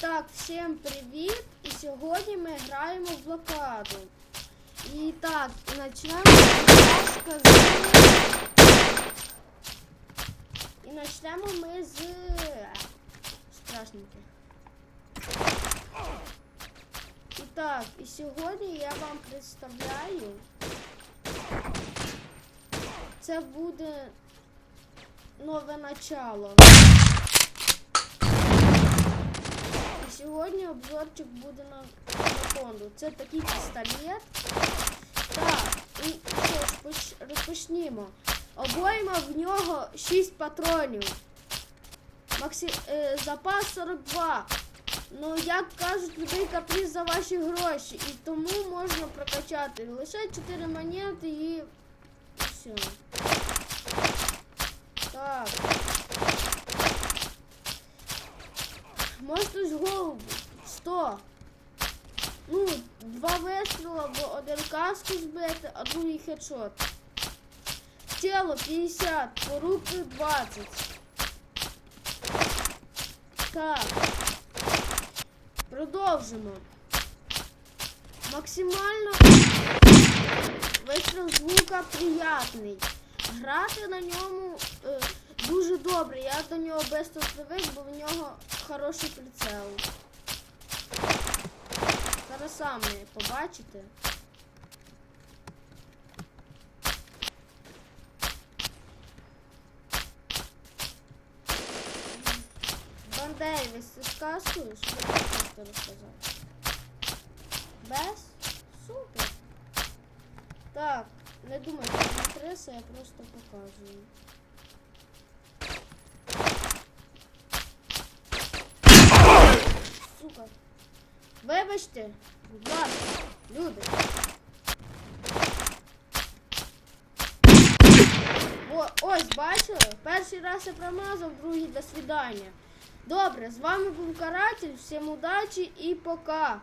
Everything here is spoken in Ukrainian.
Так, всім привіт! І сьогодні ми граємо в блокаду. І так, почнемо з... І почнемо ми з страшненьке. І так, і сьогодні я вам представляю. Це буде нове начало. І сьогодні обзорчик буде на, фонду. Це такий пістолет. Так, і що ж, поч- розпочнімо. Обойма в нього 6 патронів. Максі... Е, запас 42. Ну, як кажуть, любий каприз за ваші гроші. І тому можна прокачати. Лише 4 монети і все. Ну, два вистріла, бо один каску збити, а другий хедшот. Тіло 50, по руки 20. Так. Продовжимо. Максимально вистріл звука приятний. Грати на ньому е, дуже добре. Я до нього без привик, бо в нього хороший прицел. Зараз самі побачите. Бандейвіс, ти скасуєш? Що ти просто розказати? Без? Супер. Так, не думай, що не криса, я просто показую. Вибачте, будь ласка, люди. О, ось, бачили? Перший раз я промазав, другий до свидання. Добре, з вами був каратель, всім удачі і пока.